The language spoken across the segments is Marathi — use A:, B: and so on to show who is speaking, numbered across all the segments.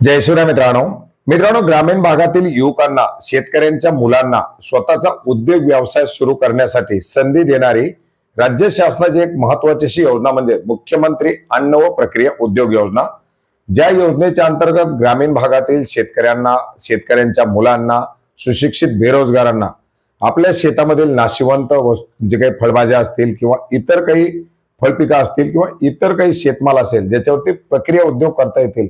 A: जय शिवराय मित्रांनो. मित्रांनो ग्रामीण भागातील युवकांना शेतकऱ्यांच्या मुलांना स्वतःचा उद्योग व्यवसाय सुरू करण्यासाठी संधी देणारी राज्य शासनाची एक महत्वाची योजना म्हणजे मुख्यमंत्री अन्न व प्रक्रिया उद्योग योजना. ज्या योजनेच्या अंतर्गत ग्रामीण भागातील शेतकऱ्यांना शेतकऱ्यांच्या मुलांना सुशिक्षित बेरोजगारांना आपल्या शेतामधील नाशिवंत वस्तू जे काही फळभाज्या असतील किंवा इतर काही फळपिकं असतील किंवा इतर काही शेतमाल असेल ज्याच्यावरती प्रक्रिया उद्योग करता येतील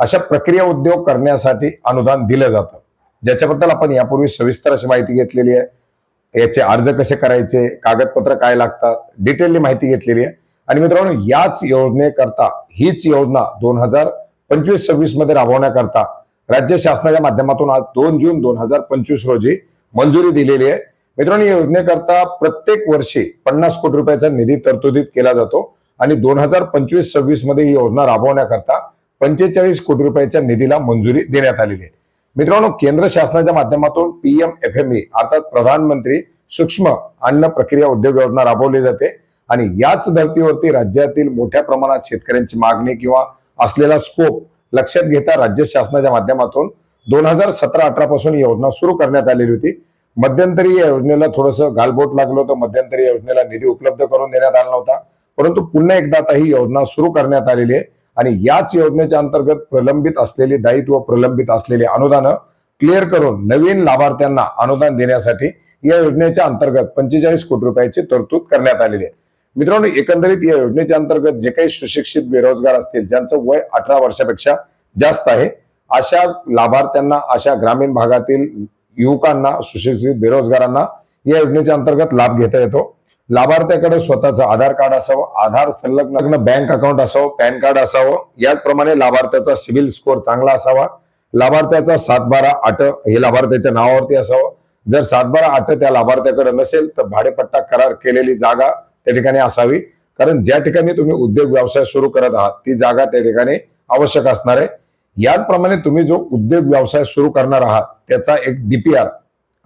A: अशा प्रक्रिया उद्योग करण्यासाठी अनुदान दिलं जातं. ज्याच्याबद्दल आपण यापूर्वी सविस्तर अशी माहिती घेतलेली आहे. याचे अर्ज कसे करायचे कागदपत्र काय लागतात डिटेलली माहिती घेतलेली आहे. आणि मित्रांनो याच योजनेकरता हीच योजना दोन हजार पंचवीस सव्वीसमध्ये राबवण्याकरता राज्य शासनाच्या माध्यमातून आज दोन जून दोन हजार पंचवीस रोजी मंजुरी दिलेली आहे. मित्रांनो या योजनेकरता प्रत्येक वर्षी पन्नास कोटी रुपयाचा निधी तरतुदीत केला जातो. आणि दोन हजार पंचवीस सव्वीसमध्ये ही योजना राबवण्याकरता पंचेचाळीस कोटी रुपयाच्या निधीला मंजुरी देण्यात आलेली आहे. मित्रांनो केंद्र शासनाच्या माध्यमातून पीएम एफ एम ई अर्थात प्रधानमंत्री सूक्ष्म अन्न प्रक्रिया उद्योग योजना राबवली जाते आणि याच धर्तीवरती राज्यातील मोठ्या प्रमाणात शेतकऱ्यांची मागणी किंवा असलेला स्कोप लक्षात घेता राज्य शासनाच्या माध्यमातून दोन हजार सतरा अठरा पासून योजना सुरू करण्यात आलेली होती. मध्यंतरी या योजनेला थोडंसं गालबोट लागलं होतं. मध्यंतरी योजनेला निधी उपलब्ध करून देण्यात आला नव्हता. परंतु पुन्हा एकदा आता ही योजना सुरू करण्यात आलेली आहे. आणि याच योजनेच्या अंतर्गत प्रलंबित असलेली दायित्व प्रलंबित असलेली अनुदानं क्लिअर करून नवीन लाभार्थ्यांना अनुदान देण्यासाठी या योजनेच्या अंतर्गत पंचेचाळीस कोटी रुपयाची तरतूद करण्यात आलेली आहे. मित्रांनो एकंदरीत या योजनेच्या अंतर्गत जे काही सुशिक्षित बेरोजगार असतील ज्यांचं वय अठरा वर्षापेक्षा जास्त आहे अशा लाभार्थ्यांना अशा ग्रामीण भागातील युवकांना सुशिक्षित बेरोजगारांना या योजनेच्या अंतर्गत लाभ घेता येतो. लाभार्थ्याकडे स्वतःचं आधार कार्ड असावं आधार संलग्न बँक अकाउंट असावं पॅन कार्ड असावं याचप्रमाणे लाभार्थ्याचा सिबिल स्कोअर चांगला असावा. लाभार्थ्याचा सातबारा आठ हे लाभार्थ्याच्या नावावरती असावं. जर सातबारा आठ त्या लाभार्थ्याकडे नसेल तर भाडेपट्टा करार केलेली जागा त्या ठिकाणी असावी. कारण ज्या ठिकाणी तुम्ही उद्योग व्यवसाय सुरू करत आहात ती जागा त्या ठिकाणी आवश्यक असणार आहे. याचप्रमाणे तुम्ही जो उद्योग व्यवसाय सुरू करणार आहात त्याचा एक डीपीआर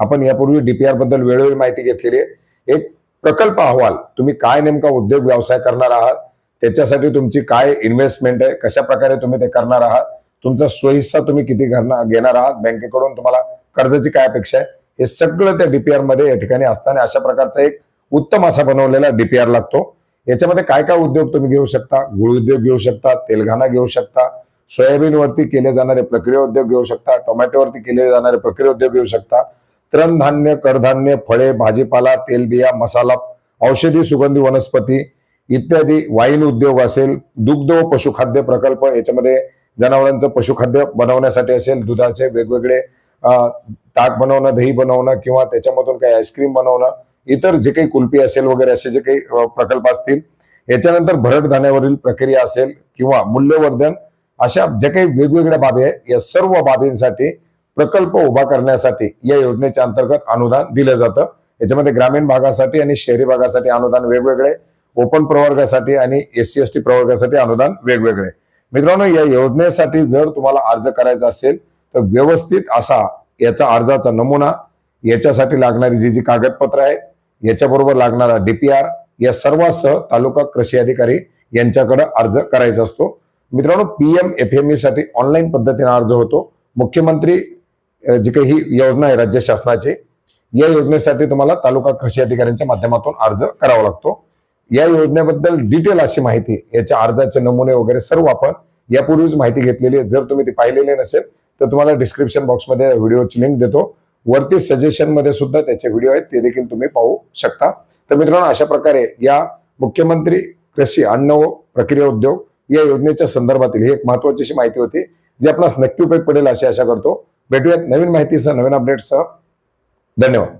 A: आपण यापूर्वी डीपीआरबद्दल वेळोवेळी माहिती घेतलेली आहे. एक प्रकल्प अहवाल. तुम्ही काय नेमका उद्योग व्यवसाय करणार आहात? त्याच्यासाठी तुमची काय इन्व्हेस्टमेंट आहे? कशा प्रकारे तुम्ही ते करणार आहात? तुमचा स्वहिस्सा तुम्ही किती घेणार आहात? बँकेकडून तुम्हाला कर्जाची काय अपेक्षा आहे? हे सगळं त्या डीपीआरमध्ये या ठिकाणी असताना अशा प्रकारचा एक उत्तम असा बनवलेला डीपीआर लागतो. याच्यामध्ये काय काय उद्योग तुम्ही घेऊ शकता? गुळ उद्योग घेऊ शकता तेलघाना घेऊ शकता सोयाबीन वरती केले जाणारे प्रक्रिया उद्योग घेऊ शकता टोमॅटोवरती केले जाणारे प्रक्रिया उद्योग घेऊ शकता तृणधान्य कडधान्य फळे भाजीपाला तेलबिया मसाला औषधी सुगंधी वनस्पती इत्यादी वाईन उद्योग असेल दुग्ध व पशुखाद्य प्रकल्प याच्यामध्ये जनावरांचं पशुखाद्य बनवण्यासाठी असेल दुधाचे वेगवेगळे ताक बनवणं दही बनवणं किंवा त्याच्यामधून काही आईस्क्रीम बनवणं इतर जे काही कुल्फी असेल वगैरे असे जे काही प्रकल्प असतील याच्यानंतर भरड धान्यावरील प्रक्रिया असेल किंवा मूल्यवर्धन अशा ज्या काही वेगवेगळ्या बाबी आहेत या सर्व बाबींसाठी प्रकल्प उभा करण्यासाठी या योजनेच्या अंतर्गत अनुदान दिलं जातं. याच्यामध्ये ग्रामीण भागासाठी आणि शहरी भागासाठी अनुदान वेगवेगळे ओपन प्रवर्गासाठी आणि एस सी एस टी प्रवर्गासाठी अनुदान वेगवेगळे. मित्रांनो या योजनेसाठी जर तुम्हाला अर्ज करायचा असेल तर व्यवस्थित असा याचा अर्जाचा नमुना याच्यासाठी लागणारी जी जी कागदपत्र आहेत याच्याबरोबर लागणारा डीपीआर या सर्वांसह तालुका कृषी अधिकारी यांच्याकडे अर्ज करायचा असतो. मित्रांनो पीएम एफ एमसाठी ऑनलाईन पद्धतीने अर्ज होतो. मुख्यमंत्री जी काही ही योजना आहे राज्य शासनाची या योजनेसाठी तुम्हाला तालुका कृषी अधिकाऱ्यांच्या माध्यमातून अर्ज करावा लागतो. या योजनेबद्दल डिटेल अशी माहिती याच्या अर्जाचे नमुने वगैरे सर्व आपण यापूर्वीच माहिती घेतलेली आहे. जर तुम्ही ती पाहिलेली नसेल तर तुम्हाला डिस्क्रिप्शन बॉक्समध्ये व्हिडिओची लिंक देतो. वरती सजेशनमध्ये सुद्धा त्याचे व्हिडिओ आहेत ते देखील तुम्ही पाहू शकता. तर मित्रांनो अशा प्रकारे या मुख्यमंत्री कृषी अन्न व प्रक्रिया उद्योग या योजनेच्या संदर्भातील ही एक महत्वाची अशी माहिती होती जी आपणास नक्की उपयोग पडेल अशी आशा करतो. भेटूयात नवीन माहितीसह नवीन अपडेटसह धन्यवाद.